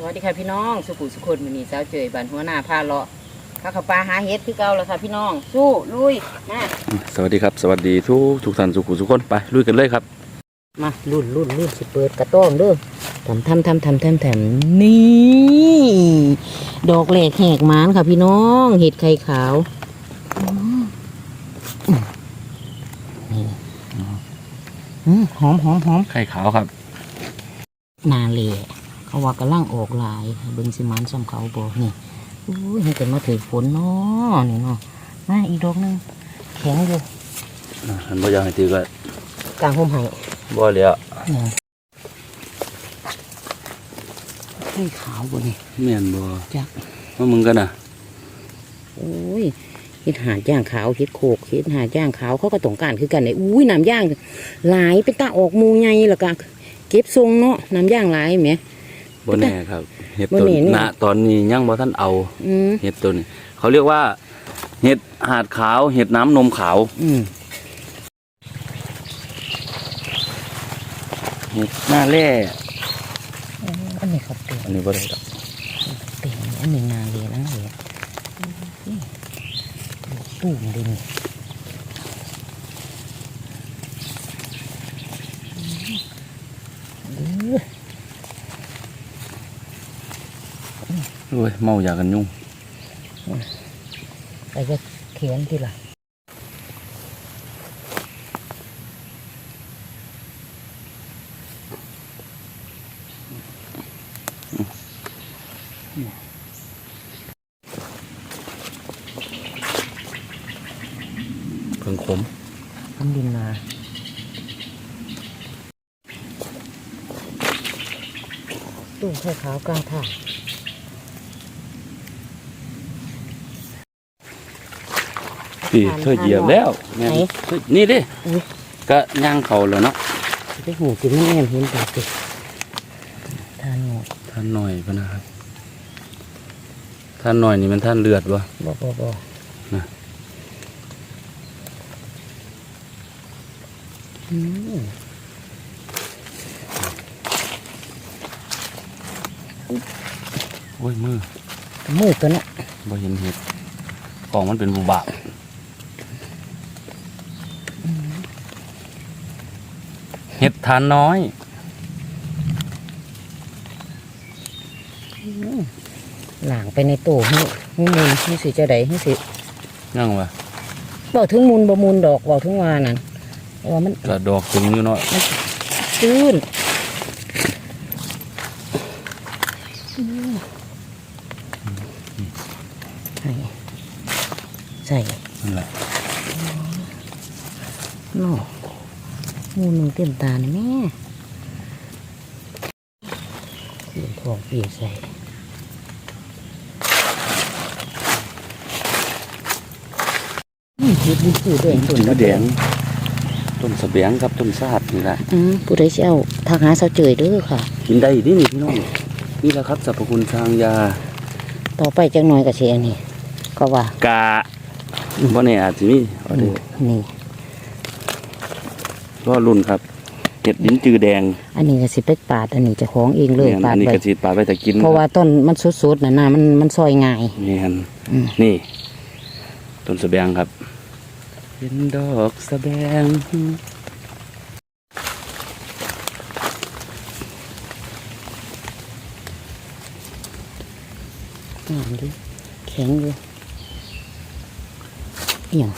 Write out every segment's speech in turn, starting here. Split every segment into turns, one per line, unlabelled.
สวัสดีค่ะพี่น้องสุขุสุคนวันนี้เจ้าเจยบันหัวหน้าพาเลาะข้าวขาวปลาหาเฮ็ดคือเก่าแล้วค่ะพี่น้อง สู้ลุยมา
สวัสดีครับ สวัสดีทุกทุกท่านสุขุสุขคนไปลุยกันเลยครับ
มาลุ่นลุ่นลุ่นสิเปิดกระต้องเด้อทำทำทำทำทำทำนี่ดอกแหลกแหกหมานค่ะพี่น้องเห็ดไข่ขาวนี่อืมหอมหอมหอม
ไข่ขาวครับ
นาเละ เขาว่ากำลังออกหลายเบิ่งสิมันซ้ำเขาบ่นี่อุ้ยให้กันมาถือฝนเนาะนี่เนาะมาอีกดอกหนึงแข็งอยู่
อันบ่อยากให้ตีก็
กลางห่มไห้
บ่เหลียว
นี่ให้ขาวบ่นี่
แม่นบ่
จ้ะ
ว่ามึงกันน่ะ
โอ้ยเฮ็ดหาดย่างขาวเฮ็ดโคกเฮ็ดหาดย่างขาวเขาก็ต้องการคือกันเลยอุ้ยน้ำย่างหลายเป็นตาออกหมูใหญ่แล้วก็เก็บทรงเนาะน้ำย่างหลายแหม
บ่แน่ครับ เห็ด
บ่
ต้น
แน่นี่
ณตอนนี้ยังบ่ทันเอา
อืม
เห็ดต้นนี้เขาเรียกว่า เห็ดหาดขาวเห็ดน้ำนมขาว
อืม
เห็ดหน้าแร่
อันนี้เขาเป็น
อันนี้บ่ได้ดอก
เป็นอันนี้นาเลยนะเลยตู้มเลยนี่
โอ้ยเมาอยากกันยุ่ง
ไปจะเขียนทีละ
เพิ่งขม
ทำดินนาตู้ไข่ขาวกลางทาง
พี่เธอเหยียบแล้วแม่น
ไหน
เฮ้ยนี่เด้
อุ๊ย
ก็ย่างเขาแล้วเนาะ
ไปหูกินมันแอนเห็นตาติทานหมด
ท่านหน่อยพะนะครับท่านหน่อยนี่มันท่านเลือดวะ
บ่บ่บ่
นะ
อืม
โอ้ยมือ
มือตัวเนี้ย
บ่เห็นเห็ดกล่องมันเป็นบุบาบ เห็ดทานน้อย
หลางไปในตู้ให้ให้มุนให้สิจะใดให้สิ
นั่งวะ
บอกถึงมุนบ่มุนดอกบอกถึงว่านั่นว่ามัน
กระดอกถึงอยู่เนาะ
ตื้นใส่ใส่
นั่นแหละ
เนาะ มูนหนึ่งเต็มตานี่แม่เสียงทองเปลี่ยนใส่นี่เฮ็ดบุญสื่อด้วย
ต้นมะแดง ต้นสะเบียงกับต้นสาดนี่แหละ
อืมผู้ใดสิเอาทักหาสาวเจยเด้อค่ะ
กินได้ดินี่พี่น้อง นี่แหละครับสรรพคุณทางยา
ต่อไปจังหน่อยก็สิอันนี้ก็ว่า
กาบ่แน่อาจจะมีเอาเด้อ
นี่
ก็รุ่นครับเห็ดลิ้นจือแดง
อันนี้ก็สิไปปาด อันนี้เจะของเองเลย
นี่ย
ปา
อั
ด
นนี้
ไว้
กระสีปลาไปแต่กิน
เพราะว่าต้นมันสุดๆน่ะนะมันมันซอยง่าย
นี่น
อืม
นี่ ต้นสะเบียงครับ เป็นดอกสะแบง
งามดิแข็งอยู่เอี่ยง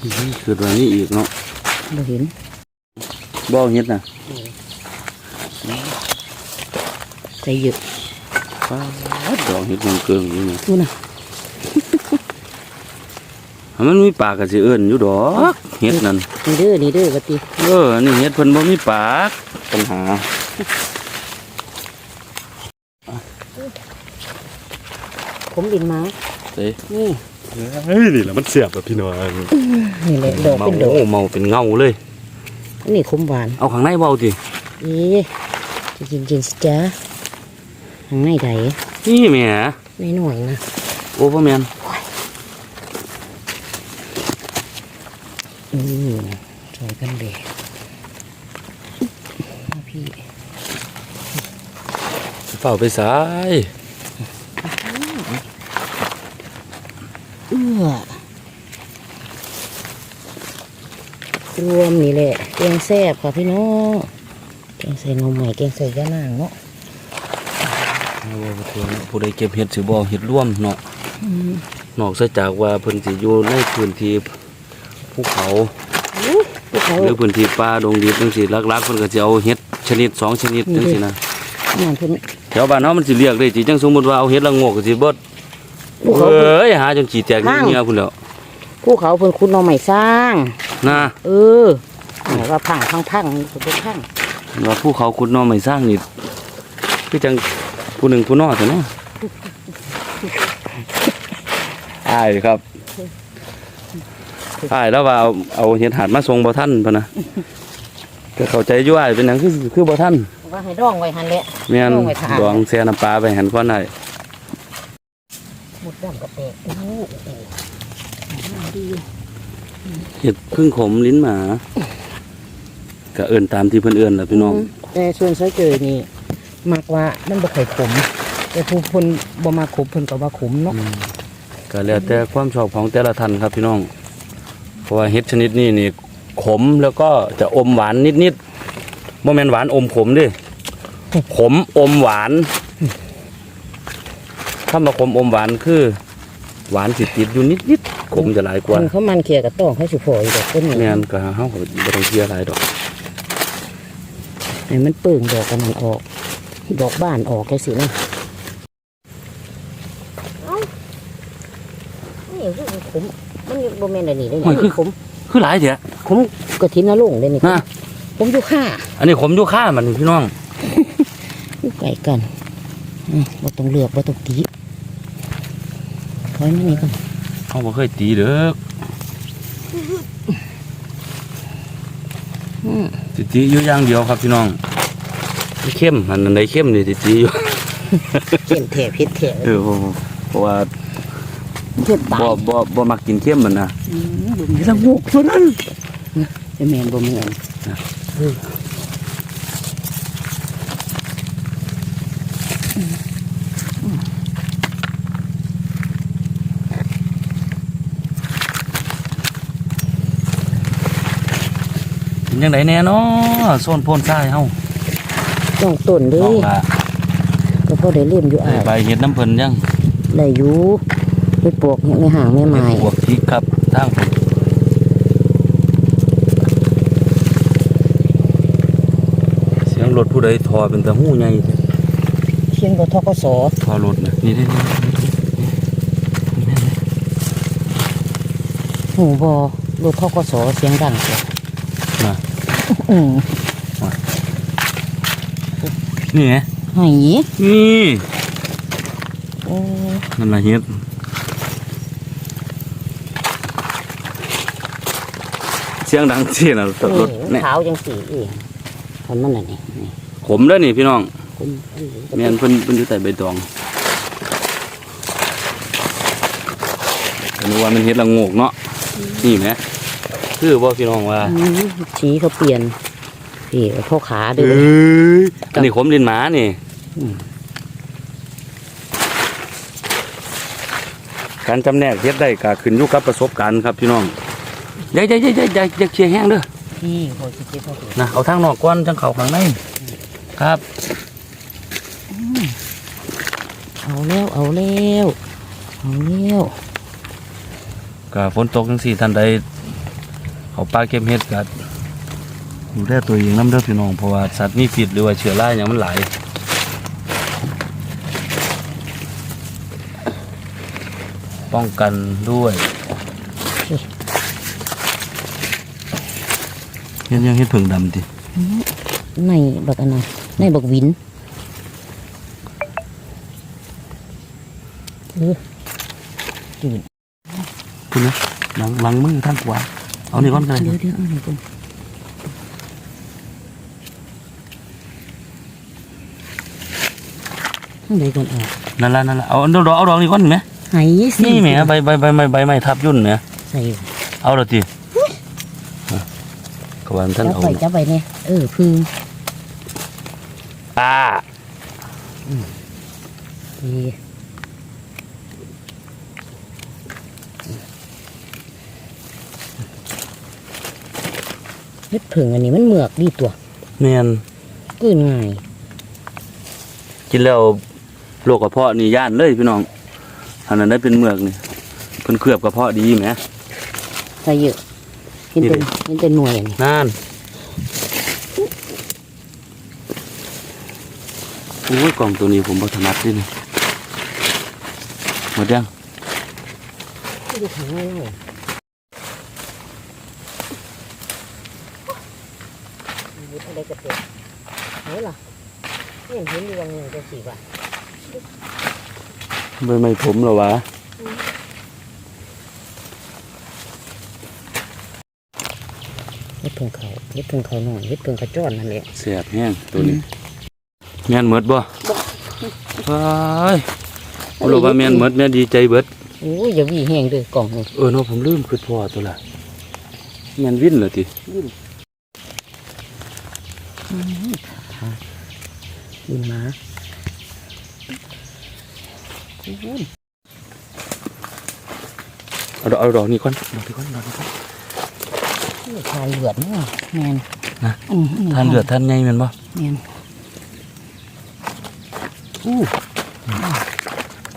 นี่คือตัวนี้อีกเนาะ
บ่เห็น
บ่เอาเฮ็ดนะ
ใส่เยอะ
ฟ้าดดอกเฮ็ดมันเกิงอยู่นี่
ดูนะ
ถ้ามันมีปากก็สิเอิ้นอยู่ดอกเฮ็ดนั่น
นี่เด้อนี่เด้อบัดนี้
เออนี่เฮ็ดเพิ่นบ่มีปากปัญหา
ผมดินมา
เด้
นี่
เฮ้ยนี่แหละมันเสียบแบบพี่น้อง
นี่แหละดอก
เมา
เป็นดอก
เมาเป็นเงาเลย
อันนี้ขมหวาน
เอาข้างในเบาติ
เอ๊ะจะกินกินสิจ้าทางในใด
นี่แหม่
ไม่หน่อยนะ
โอ้พ่อแม่น
อืมใส่กันเบะพี่
เฝ้าไปสาย
เอื้อ รวมนี่แหละแกงแซ่บค่ะพี่น้องแกงใส่หนมใหม่แกงใส่ยะนางเนาะ
เอาว่าบ่ทั่วเนาะผู้ใดเก็บเห็ดสิบ่เอาเห็ดร่วมเนาะนอกจากว่าเพิ่นสิอยู่ในพื้นที่ภูเขา
พวกเขา
หรือพื้นที่ป่าดงดิบจังซี่หลักๆเพิ่นก็สิเอาเห็ดชนิดสองชนิดจังซี่นะ
งานเพิ่น
แถวบ้านเฮามันสิเรียกได้สิจังสมมุติว่าเอาเห็ดละโงกก็สิเบิด
ภูเขา
เอ้ยหาจนขี้แตก
ข้าง
เงี้ยๆพุ่นแล้ว
ภูเขาเพิ่นขุดหน่อใหม่สร้าง
นะ
เออไหนว่าพังพังพังสุดพัง
ว่าภูเขาขุดหน้อไม่สร้างนี่คือจังผู้หนึ่งผู้น้อซะเนาะอ้ายครับอ้ายแล้วว่าเอาเอาเห็ดหาดมาส่งบ่ทันพะนะก็เข้าใจอยู่อ้ายเป็นหยังคือคือบ่ทัน
ว่าให้ดองไว้หันแหละ
แม่น
ลงไว้ทาน
ดองแซ่น้ำปลาไปหันก่อนได้
หมดดำกระแตกโอ้โหดี
เห็ดพึ่งขมลิ้นหมาก็เอิ้นตามที่เพิ่นเอิ้นล่ะพี่น้อง
แต่ส่วนไส้เจอนี่มักว่ามันบ่เคยขม แต่ผู้เพิ่นบ่มาขมเพิ่นก็ว่าขมเนาะ
ก็แล้วแต่ความชอบของแต่ละท่านครับพี่น้อง เพราะว่าเห็ดชนิดนี้นี่ขมแล้วก็จะอมหวานนิดๆโมเมนหวานอมขมเดิขมอมหวานถ้ามาขมอมหวานคือ หวานสิติดอยู่นิดๆขมจะหลายกว่า
เพิ่นเขามันเคียกับต้องให้สิพออีกดอกต้นนี้
แม่นก็เฮาก็บ่ต้องเสียหลายดอก
ให้มันเปิ่งดอกกันมันออก ดอกบ้านออกแค่สินะเอ้านี่คือมันขมมันบ่แม่นอันนี้เลยนี่ขม
คือหลายเถอะ
ขมกระถินนรงค์เลยนี่
นะ
ผมอยู่ข้า
อันนี้ขมอยู่ข้ามันนี่พี่น้อง
อยู่ไกลกันอืมบ่ต้องเลือกบ่ต้องตีถ อยมานี่ก่อน
เฮาบ่เคยตีเด้อ
อืม
สิตีอยู่อย่างเดียวครับพี่น้องเข้มอันใดเข้มนี่สิตีอยู่
เข้มแท้เผ็ดแท้
เออเพราะว่า
เผ็ดตาย
บ่บ่บ่มักกินเข้มมันนะ
อืมบ่มีละงกเท่านั้นไอ้แม่นบ่แม่น
นะ
เออ
เป็นยังไงแน่เนาะโซนโพนทรายเฮา
ต้องต้นเด้
น้องละ
ก็พอได้เล่มอยู่
ได้
อ่าย
ใบเห็ดน้ำเพิ่นยัง
ได้อยู่ไปปลวกในห่างแม่ไม้
บวกพริกครับทางผมเสียงรถผู้ใดทอเป็นตะหู้ใหญ่
เขียนบ่ทกส
ทอรถนะนี่ได้นี่
หูบ่รถทกสเสียงดังกว่า
นะ
อืม
นี่ไง
ไหาย
นี่
โอ้
นั่นละเฮ็ดเสียงดังเสียนะรถรถ
นี่
เนี่ย
ขาวจังสีเองคนมันน่ะนี่นี่
ขมเด้อนี่พี่น้อง
ผมอันนี้ก็
แม่นเพิ่นเพิ่นอยู่ใต้ใบตองเป็นว่ามันเฮ็ดละโงกเนาะนี่แหม คือบ่พี่น้องว่า
อืมสีเขาเปลี่ยนพี่พ่อขาเด้
เอ้
วย
อันนี้ขมลิ้นหมานี่
อืม
การจำแนกเฮ็ดได้ก็ขึ้นอยู่กับประสบการณ์ครับพี่น้องอย่าอย่าอย่าอย่าอย่าอย่าเคียแห้งเด้อ
พี่โหสิเจ็บพ่อพี่
นะเอาทางนอกก่อนจังเข้าข้างในครับ
เอาแล้วเอาแล้วเอาแล้ว
ก็ฝนตกจังซี่ท่านใด เขาปลาเก็บเฮ็ดก็ดูแลตัวเองนํเด้อพี่น้องเพราะว่าสัตว์มีพิษหรือว่าเชื้อราหยังมันหลายป้องกันด้วยเฮ็ดยังเฮ็ดผึ่งดำติ
ในบักอันนั้นในบักวินเออจืด
คุณนะหลังหลังมือทางขวา เอานี่ก่อนกัน
เดี๋ยวเดี๋ยวเอาหน่อยก่อนข้างใดก่อนอะ
นั่นละนั่นละเอาดอกเอาดอกนี่ก่อนไหม
ไหายสิ
นี่แหมใบใบใบใบใบไม้ทับยุ่นเนี่ย
ใส่
เอาละทีกวนท่าน
จับ
เอา
ไปจับไปเนี่ยเออพึ่ง
ป้า
ดี เฮ็ดผึ่งอันนี้มันเหมือกดีตัว
แม่น
กืนง่าย
กินแล้วโรคกระเพาะนี่ย่านเลยพี่น้องอันนั้นได้เป็นเมือกนี่เพิ่นเคลือบกระเพาะดีแหม
ใส่เยอะเห็นเป็นเห็นเป็นหน่วยอันนี้
นั่นโอ้ยกล่องตัวนี้ผมบ่ถนัดด้วยนี่หมดยัง
ดูขังง่ายเลยมีอะไรกระเปิดเฮ้ยล่ะเห็นเห็นอยู่วัง หนึ่งจะสี่บาท
ใบไม้ผมเหรอวะ
เฮ็ดเพิ่งเขาเฮ็ดเพิ่งเขาหน่อยเฮ็ดเพิ่งเขาจ้อนนั่นแหละ
เสียบแห้งตัวนี้แม่นหมดบ่ว้ายบ่รู้ว่าแม่นหมดแม่ดีใจเบิด
โอ้ยอย่าวีแห้งเด้อกล่องนี่
เออเนาะผมลืมคือพ่อตัวละแม่นวินเหรอติ
ดินมา
เอาดอกเอาดอกนี้ก่อนดอกนี้ก่อนดอกนี้ก่อน
ทานเลือดเนาะแมน
นะ
อืม
ทานเลือดทานใหญ่แม่นบ่
แมนอู้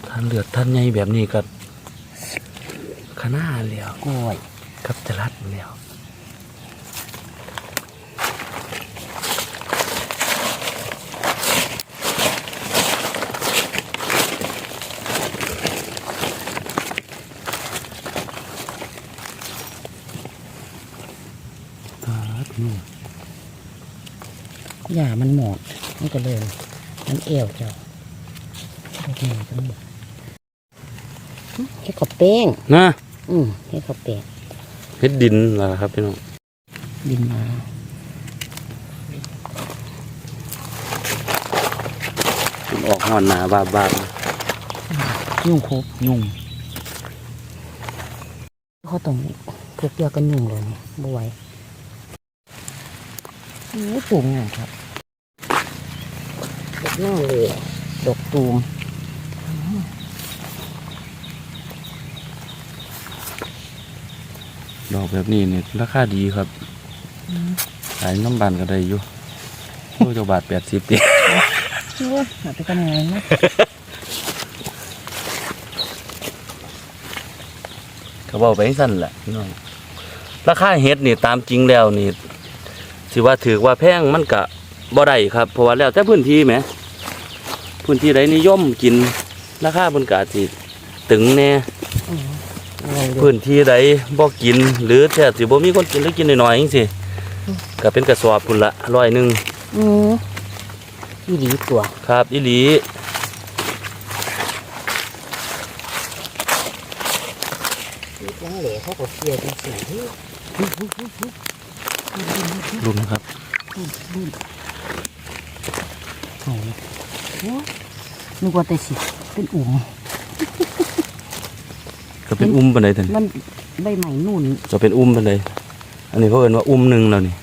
ทานเลือดทานใหญ่แบบนี้ก็ขนาดแล้ว
กล้วย
กับจะรัดแล้ว
หญ้ามันหมดมันก็เลยมันเอวเจ้าโอเคจังหมดเฮ็ดข้าวแป้ง
นะ
อืมเฮ็ดข้าวแป้ง
เฮ็ดดินล่ะครับพี่น้อง
ดินมา
มันออกหอนหนาบาบบาบ
ยุ่งครบยุ่งเขาต้องพกเดียวกันยุ่งเลยนี่บ่ไหวโอ้ยปลูกง่ายครับดอก หน้าเลย ดอกตูม
ดอกแบบนี้เนี่ยราคาดีครับขายน้ำบานก็ได้อยู่โลเจ้าบาทแปดสิบปี
โอ้ยหาไปกันไงนะ
ก็บอกไปสั่นแหละพี่น้องราคาเฮ็ดนี่ตามจริงแล้วนี่สิว่าถือว่าแพงมันกะบ่ได้ครับเพราะว่าแล้วแต่พื้นที่แหม พื้นที่ใดนิยมกินราคาเพิ่นก็อาจสิตึงแน่
อะไรดู
พื้นที่ใดบ่กิน หรือแทบสิบ่มีคนกินหรือกินน้อยๆจังซี่ก็เป็นกระสอบพุ่นละร้อยหนึง
อืมอีหลีตัว
ครับอีหลี
ยังเหล่เขาก็เสียจังสิ
รุมครับ
โอ้ยโอ้ย นึกว่าแต่สิเป็นอุ่ม
ก็เป็นอุ้มปานใดท่าน
มันใบใหม่นุ่น
จะเป็นอุ้มปานใดอันนี้เขาเอิ้นว่าอุ้มหนึงแล้วนี่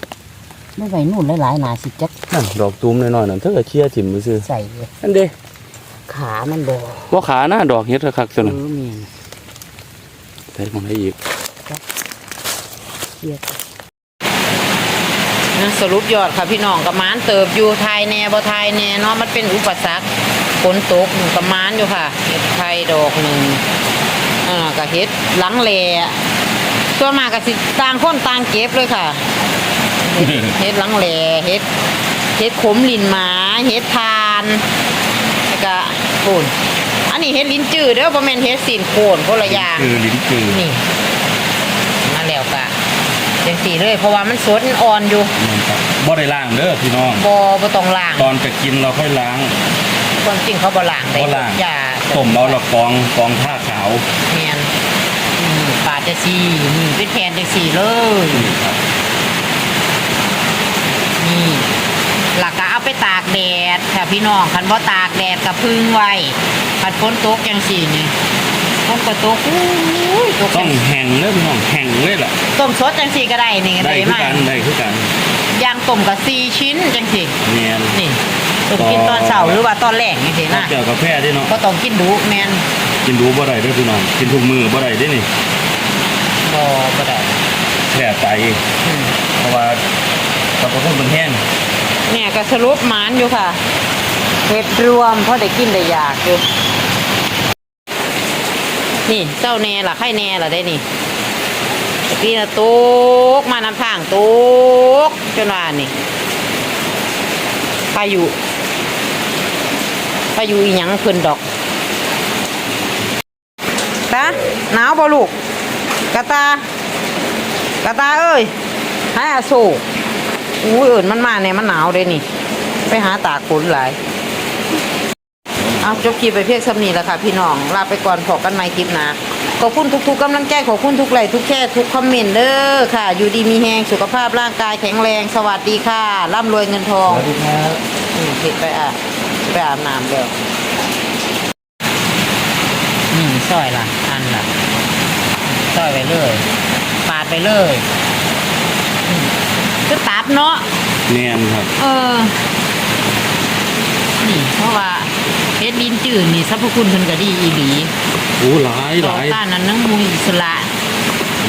ใบใหม่นุ่นหลายๆหนาสิจัก
นั่นดอกตูมน้อยๆนั่นเท่ากับเคียถิ่มซื่อ
ใส่เลย
ๆอันเด้
ขามันบ่
ว่าขาหน้าดอกเฮ็ดคักๆ
เอ
ตัวนั้น
อแม่น
ใส่ของได้อีก
เสียนะ สรุปยอดค่ะพี่น้องกับมานเติบอยู่ไทยแน่บ่ไทยแน่เนาะมันเป็นอุปสรรคฝนตกกับมานอยู่ค่ะเห็ดไทยดอกหนึ่งอ่าก็เห็ดหลังแหล่ส่วนมากก็สิต่างคนต่างเก็บเลยค่ะเฮ็ดหลังแหล่เฮ็ดเฮ็ดขมลิ้นหมาเฮ็ดทานแล้วก็ปูนอันนี้เฮ็ดลิ้นจืดเด้อบ่แม่นเฮ็ดสีนโคนคนละอย่าง
คือลิ้นจือ
นี่มาแล้วก็ จังสี่เลยเพราะว่ามันสดอ่อนอยู่
บ่ได้ล้างเด้อพี่น้อง
บ่บ่ต้องล้าง
ตอนจะกินเราค่อยล้าง
ความจริงเขาบ่ล้างได้
บ่ล้าง
อย่า
ต้มเอาละกองกองผ้าขาว
แม่นอืมปาดจะสี่นี่เป็นแผ่นจังสี่เลย
นี่ครับ
นี่หลักก็เอาไปตากแดดค่ะพี่น้องคันบ่ตากแดดกับพึ่งไว้คันฝนตกจังสี่นี่ ฝนก็ตกอู้ยตก
ต้
จั
อง
ง
แห้งเด้อพี่น้องแห้งเลยล่ะ
ต้มสดจังสี่ก็ได้นี่
ได้
ได้
คือ
ไหม
กันได้คือกัน
ย่างต้มกับสี่ชิ้นจังสี่
เนียน
นี่ไป
สุกกินตอนเช้าหรือว่าตอนแรกนี่สิ
ถ้า
นะ
เกี่ยวกาแฟได้เนาะ
ก็ต้องกินดูแมน
กินดูบ่ได้เด้อพี่น้องกินทุกมื้อบ่ได้เด้นี่
บ่บ่ได้
แผลไต
อืม
เพราะว่าสรรพคุณมันแห้ง
เนี่ยก็สรุปหมานอยู่ค่ะเห็ดรวมเพราะได้กินได้อยากอยู่ นี่เจ้าแน่ล่ะไข่แน่ล่ะได้นี่ตะกี้น่ะตุกมานำทางตุกจนวานนี่พายุพายุอีหยังเพิ่นดอกตาหนาวบ่ลูกกระตากระตาเอ้ยให้อาโศกอู้ยเอิญมันมาเนี่ยมันหนาวเลยนี่ ไปหาตากฝนหลาย เอาจบคลิปไปเพียงสำนีแล้วค่ะ พี่น้องลาไปก่อนพอกันใหม่คลิปหนะขอบคุณทุกๆกำลังใจขอบคุณทุกไลค์ทุกแชร์ทุกคอมเมนต์เด้อค่ะ อยู่ดีมีแหงสุขภาพร่างกายแข็งแรง สวัสดีค่ะร่ำรวยเงินทอง
สวัสดีครับ
อืมผิดไปอะไปอาบน้ำเดี๋ยวนี่ซอยล่ะอันล่ะซอยไปเลยปาดไปเลยอืมก็ตัดเนาะ
แม่นครับ
เออ นี่เพราะว่า เฮ็ดดินจืดนี่สรรพคุณเพิ่นก็ดีอีหลี
โอ้หลายห
ต่อ
ลาย
ต้านนั้นนังมูอิสระ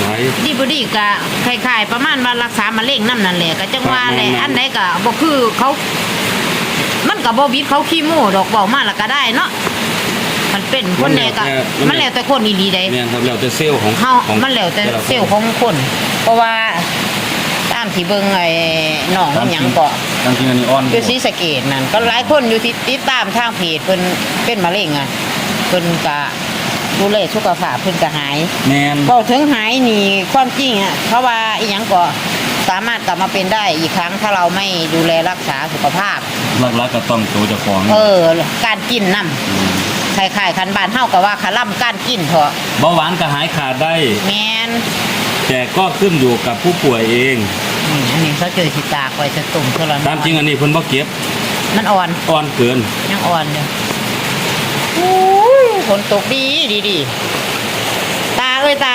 หลาย
ดีบ่ดีก็คล้ายๆประมาณว่ารักษามะเร็งนํนั่นแหละก็จังว่าแหละ
ครับ
อันใดก็บ่คือเขา มันก็บ่วิดเขาคีโมดอกเว้ามาแล้วก็ได้เนาะมันเป็นคนแน่ก็มันแล้วแต่คนอีหลีใด
แม่นครับแล้วแต่เซลล์ของ
เฮา
ของ
มันแล้วแต่
ละคน
เซลล์ของคน เพราะว่าตาม ที่เบิ่งไอ้น้องมันหยังก็
ตามจริงอันนี้อ่อน
อยู่ศรีสะเกดนั่นก็หลายคนอยู่ที่ติดตามทางเพจเพิ่นเป็นมะเร็งอะเพิ่นก็ดูแลสุขภาพเพิ่นก็หาย
แม่น
พอถึงหายนี่ความจริงอะเพราะว่าอีหยังก็สามารถกลับมาเป็นได้อีกครั้งถ้าเราไม่ดูแลรักษาสุขภาพ
หลักๆก็ต้องตัวเจ้าของ
เออ การกินน้ำคล้ายๆคันบ้านเฮาก็ว่าคาล่ำการกินเถอะ
เบาหวานก็หายขาดได้
แม่น
แต่ก็ขึ้นอยู่กับผู้ป่วยเอง
นี่อันนี้เขาเจอสิตากไว้จะตุ่มเท่านั้น
ตามจริงอันนี้เพิ่นบ่เก็บ
มันอ่อน
อ่อนเกิน
ยังอ่อนอยู่อุ้ยฝนตกดีดีดีตาเอ้ยตา